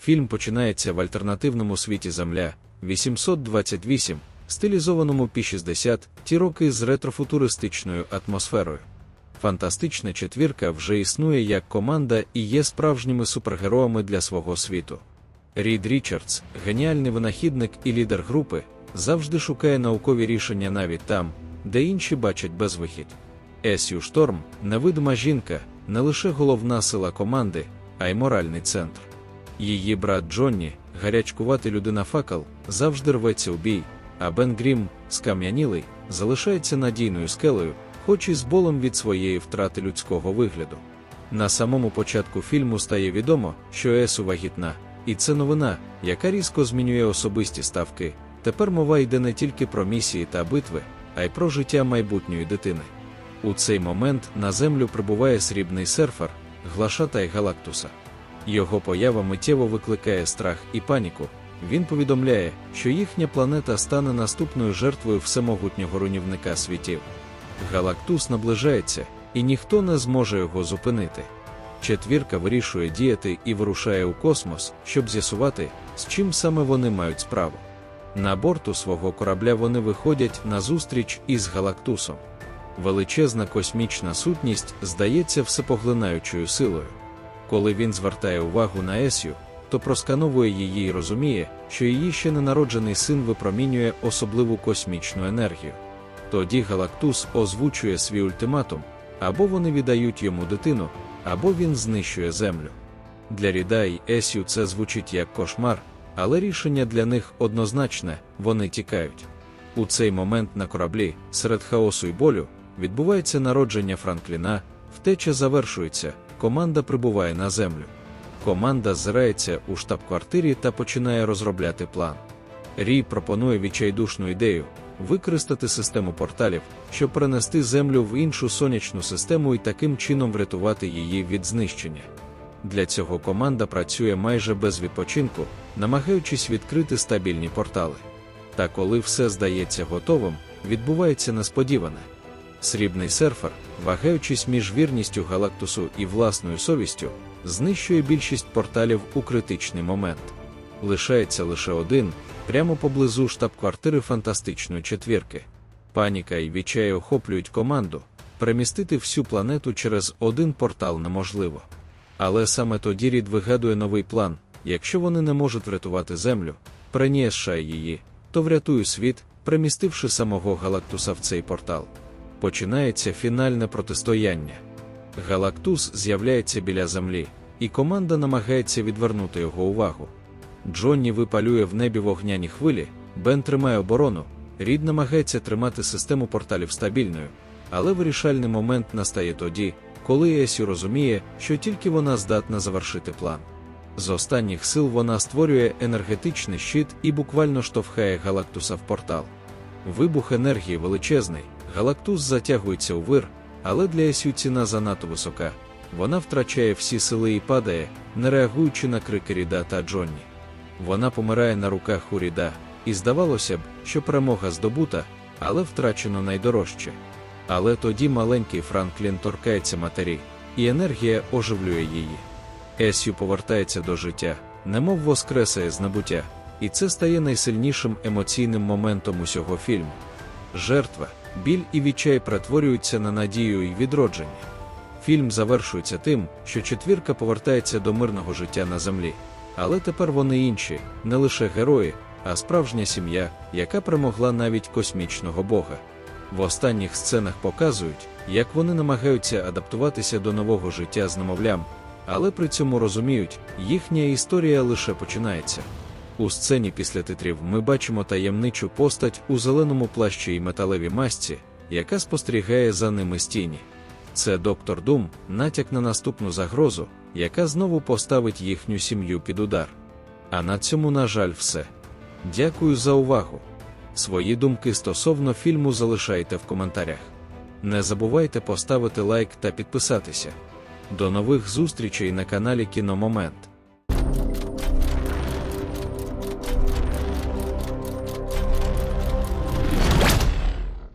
Фільм починається в альтернативному світі Земля 828, стилізованому пі 60 ті роки з ретрофутуристичною атмосферою. Фантастична четвірка вже існує як команда і є справжніми супергероями для свого світу. Рід Річардс, геніальний винахідник і лідер групи, завжди шукає наукові рішення навіть там, де інші бачать безвихідь. Есю Шторм, невидима жінка, не лише головна сила команди, а й моральний центр. Її брат Джонні, гарячкуватий людина факел, завжди рветься у бій, а Бен Грім, скам'янілий, залишається надійною скелею, хоч і з болем від своєї втрати людського вигляду. На самому початку фільму стає відомо, що Есу вагітна, і це новина, яка різко змінює особисті ставки. Тепер мова йде не тільки про місії та битви, а й про життя майбутньої дитини. У цей момент на землю прибуває срібний серфер, глашатай Галактуса. Його поява миттєво викликає страх і паніку. Він повідомляє, що їхня планета стане наступною жертвою всемогутнього руйнівника світів. Галактус наближається, і ніхто не зможе його зупинити. Четвірка вирішує діяти і вирушає у космос, щоб з'ясувати, з чим саме вони мають справу. На борту свого корабля вони виходять на зустріч із Галактусом. Величезна космічна сутність здається всепоглинаючою силою. Коли він звертає увагу на Есю, то проскановує її і розуміє, що її ще ненароджений син випромінює особливу космічну енергію. Тоді Галактус озвучує свій ультиматум, або вони віддають йому дитину, або він знищує землю. Для Ріда і Есю це звучить як кошмар, але рішення для них однозначне вони тікають. У цей момент на кораблі, серед хаосу і болю, відбувається народження Франкліна, втеча завершується, команда прибуває на землю. Команда зирається у штаб-квартирі та починає розробляти план. Рі пропонує відчайдушну ідею використати систему порталів, щоб перенести землю в іншу сонячну систему і таким чином врятувати її від знищення. Для цього команда працює майже без відпочинку, намагаючись відкрити стабільні портали. Та коли все здається готовим, відбувається несподіване. Срібний серфер, вагаючись між вірністю Галактусу і власною совістю, знищує більшість порталів у критичний момент. Лишається лише один, прямо поблизу штаб-квартири фантастичної четвірки. Паніка і відчай охоплюють команду, перемістити всю планету через один портал неможливо. Але саме тоді Рід вигадує новий план: якщо вони не можуть врятувати землю, перенієшає її, то врятує світ, примістивши самого Галактуса в цей портал. Починається фінальне протистояння. Галактус з'являється біля землі, і команда намагається відвернути його увагу. Джонні випалює в небі вогняні хвилі, Бен тримає оборону, Рід намагається тримати систему порталів стабільною, але вирішальний момент настає тоді, коли Есю розуміє, що тільки вона здатна завершити план. З останніх сил вона створює енергетичний щит і буквально штовхає Галактуса в портал. Вибух енергії величезний, Галактус затягується у вир, але для Есю ціна занадто висока. Вона втрачає всі сили і падає, не реагуючи на крики Ріда та Джонні. Вона помирає на руках у Ріда, і здавалося б, що перемога здобута, але втрачено найдорожче. Але тоді маленький Франклін торкається матері, і енергія оживлює її. Есю повертається до життя, немов воскресає з набуття, і це стає найсильнішим емоційним моментом усього фільму. Жертва, біль і відчай перетворюються на надію і відродження. Фільм завершується тим, що четвірка повертається до мирного життя на землі. Але тепер вони інші, не лише герої, а справжня сім'я, яка перемогла навіть космічного бога. В останніх сценах показують, як вони намагаються адаптуватися до нового життя з немовлям, але при цьому розуміють, їхня історія лише починається. У сцені після титрів ми бачимо таємничу постать у зеленому плащі і металевій масці, яка спостерігає за ними з тіні. Це доктор Дум, натяк на наступну загрозу, яка знову поставить їхню сім'ю під удар. А на цьому, на жаль, все. Дякую за увагу. Свої думки стосовно фільму залишайте в коментарях. Не забувайте поставити лайк та підписатися. До нових зустрічей на каналі Кіномомент.